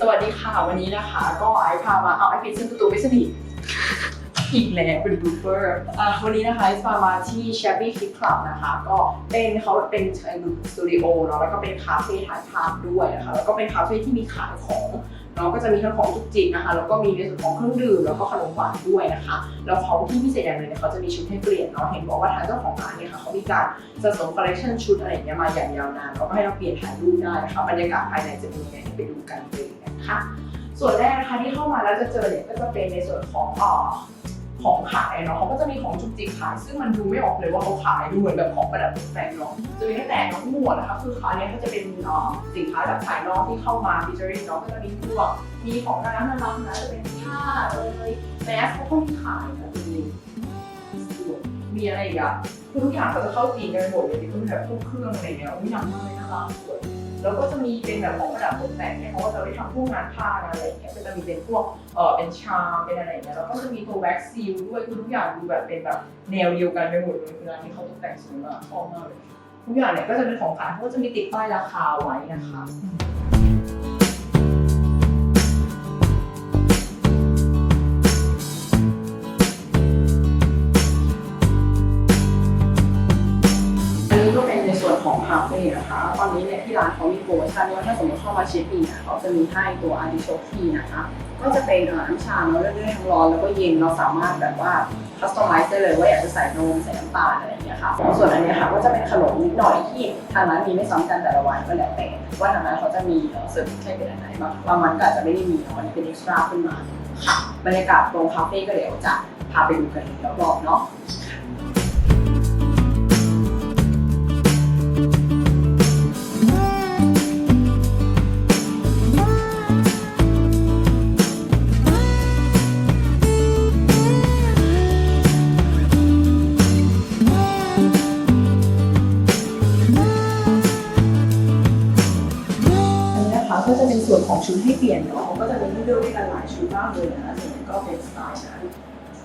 สวัสดีค่ะ วันนี้นะคะ ก็ไอพามาเอาไอซ์ปิดซึ่งประตูไม่สนิทอีกแล้วเป็นบูเบอร์วันนี้นะคะไอพามาที่ Shabby Kid Club นะคะ ก็เป็นเขาเป็นสตูดิโอเนาะแล้วก็เป็นคาเฟ่ถ่ายภาพด้วยนะคะ แล้วก็เป็นคาเฟ่ที่มีขายของ เราก็จะมีทั้งของจุกจิกนะคะแล้วก็มีในส่วนของเครื่องดื่มแล้วก็ขนมหวานด้วยนะคะแล้วเขาที่พิเศษอย่างหนึงเนี่ยเขาจะมีชุดให้เปลี่ยนเนาะเห็นบอกว่าทางเจ้าของร้านเนี่ยค่ะเขามีการสะสมคอลเลคชันชุดอะไรเงี้ยมาอย่างยาวนานเราก็ให้เราเปลี่ยนถ่ายรูปได้นะคะบรรยากาศภายในจะเป็นยังไงไปดูกันเลยนะคะส่วนแรกนะคะที่เข้ามาแล้วจะเจอเนี่ยก็จะเป็นในส่วนของอ่อ ของขายเนาะเขาก็จะมีของจุกจิกขาย ซึ่งมันดูไม่ออกเลยว่าเขาขายดูเหมือนแบบของประดับตกแต่งเนาะจะมีตั้งแต่ทั้งหมวดนะคะคือคราวนี้ก็จะเป็นเอ่อสินค้าจากภายนอกที่เข้ามาฟิชเจอริงเนาะก็จะมีพวกมีของน่ารักน่ารักนะจะเป็นผ้าเอยแมสเขาก็มีขายนะมีมีอะไรอีกอะคือทุกอย่างเขาจะเข้าตีมกันหมดเลยมีพวกแบบพวกเครื่องอะไรเงี้ยอุ้ยหนังมากเลยน่ารักสวย แล้วก็จะมีเป็นแบบของประดับตกแต่งเนี่ยเขาก็จะได้ทำพวกงานผ้าอะไรอย่างเงี้ยก็จะมีเป็นพวกเออเป็นชามเป็นอะไรอย่างเงี้ยแล้วก็จะมีตัวแว็กซ์ซีลด้วยคือทุกอย่างดูแบบเป็นแบบแนวเดียวกันไปหมดเลยคือร้านนี้เขาตกแต่งสวยมากชอบมากเลยทุกอย่างเนี่ยก็จะเป็นของขายเขาก็จะมีติดป้ายราคาไว้นะคะ ของคาเฟ่นะคะ ตอนนี้เนี่ยที่ร้านเขามีโปรโมชั่นว่าถ้าสมมติเข้ามาเช็คอินเนี่ยเขาจะมีให้ตัวอาร์ติโชคีนะคะ ก็จะเป็นอ่อน้ำชาเนาะเลือกได้ทั้งร้อนแล้วก็เย็นเราสามารถแบบว่าคัสตอมไมซ์ได้เลยว่าอยากจะใส่นมใส่น้ำตาลอะไรอย่างเงี้ยค่ะส่วนอันเนี้ยค่ะก็จะเป็นขนมนิดหน่อยที่ทางร้านมีไม่ซ้ำกันแต่ละวันก็แล้วแต่ว่าทางร้านเขาจะมีเอ่อเสิร์ฟให้เป็นอันไหนบางบางวันก็อาจจะไม่ได้มีเนาะอันนี้เป็นเอ็กซ์ตร้าขึ้นมาค่ะบรรยากาศตรงคาเฟ่ก็เดี๋ยวจะพาไปดูกันรอบๆเนาะ ก็จะเป็นส่วนของชุดให้เปลี่ยนเนาะเขาก็จะมีให้เลือกด้วยกันหลายชุดมากเลยนะส่วนก็เป็นสไตล์นั้น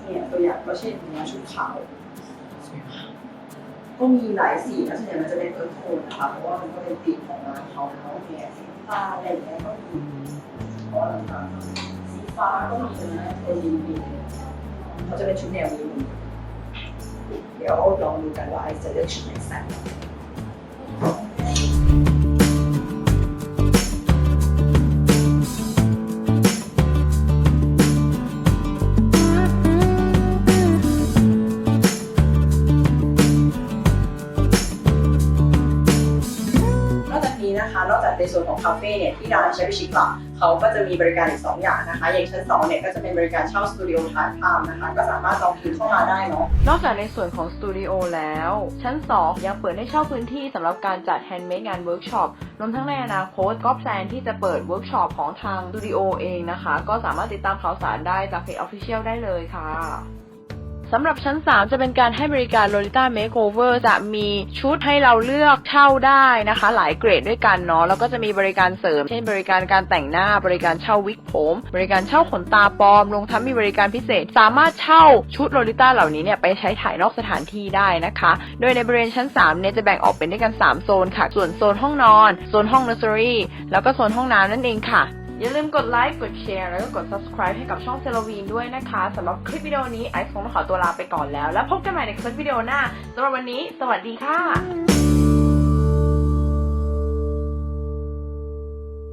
เนี่ยตัวอย่างก็เช่นเนี้ยชุดขาวสวยมาก็มีหลายสีนะส่วนใหญ่มันจะเป็นเอิร์ธโทนนะคะเพราะว่ามันก็เป็นธีมของร้านเขาเนาเนี่ยสีฟ้าอะไรอย่างเงี้ยก็มีเพราะว่าต่างๆสีฟ้าก็มีนะโทนดีเขาจะเป็นชุดแนวนี้เดี๋ยวลองดูกันว่าไอซ์จะเลือกชุดไหนใส่ ส่วนของคาเฟ่เนี่ยที่ร้านเชฟชิคลับเขาก็จะมีบริการอีก 2 อย่างนะคะ อย่างชั้น2เนี่ยก็จะเป็นบริการเช่าสตูดิโอถ่ายภาพนะคะ ก็สามารถจองคิวเข้ามาได้เนาะนอกจากในส่วนของสตูดิโอแล้ว ชั้น 2 ยังเปิดให้เช่าพื้นที่สำหรับการจัดแฮนด์เมดงานเวิร์กช็อปรวมทั้งในอนาคตก็แพลนที่จะเปิดเวิร์กช็อปของทางสตูดิโอเองนะคะ ก็สามารถติดตามข่าวสารได้จากเพจ Official ได้เลยค่ะ สำหรับชั้น 3 จะเป็นการให้บริการ Lolita Makeover จะมีชุดให้เราเลือกเช่าได้นะคะ หลายเกรดด้วยกันเนาะแล้วก็จะมีบริการเสริม เช่นบริการการแต่งหน้าบริการเช่าวิกผม บริการเช่าขนตาปลอมรวมทั้งมีบริการพิเศษ สามารถเช่าชุด Lolita เหล่านี้เนี่ยไปใช้ถ่ายนอกสถานที่ได้นะคะ โดยในบริเวณชั้น3เนี่ยจะแบ่งออกเป็นด้วยกัน 3 โซนค่ะ ส่วนโซนห้องนอน โซนห้อง nursery แล้วก็โซนห้องน้ำนั่นเองค่ะ อย่าลืมกดไลค์กดแชร์แล้วก็กด subscribe ให้กับช่องเซลวีนด้วยนะคะสำหรับคลิปวิดีโอนี้ไอซ์คงต้องขอตัวลาไปก่อนแล้ว แล้วพบกันใหม่ในคลิปวิดีโอหน้าสำหรับวันนี้ สวัสดีค่ะ